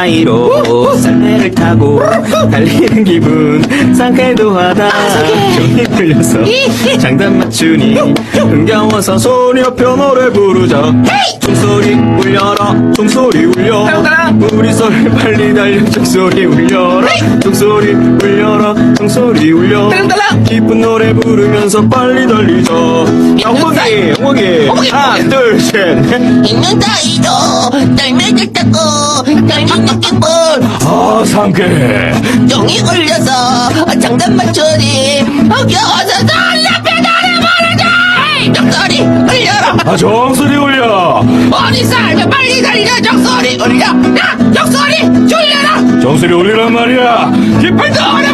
사이로 썰매를 타고 달리는 기분. 상쾌도 하다. 종이 풀려서 장단 맞추니 흥겨워서 소리높여 노래 부르자 종소리 울려라 종소리 울려. 우리 소리 빨리 달려 종소리 울려라. 종소리 울려라 종소리 울려. 기쁜 노래 부르면서 빨리 달리자 영목이 영목이. 하나 둘 셋 있는 다이도 떨매들 타고 달리는 기분 아 상쾌해 종이 울려서 장단 맞추니 흥겨워서 달려 배달해 버리자 종소리 울려라 아 종소리 울려. 어디 살면 빨리 달려 종소리 울려 야 종소리 줄여라 종소리 울리란 말이야. 노래 부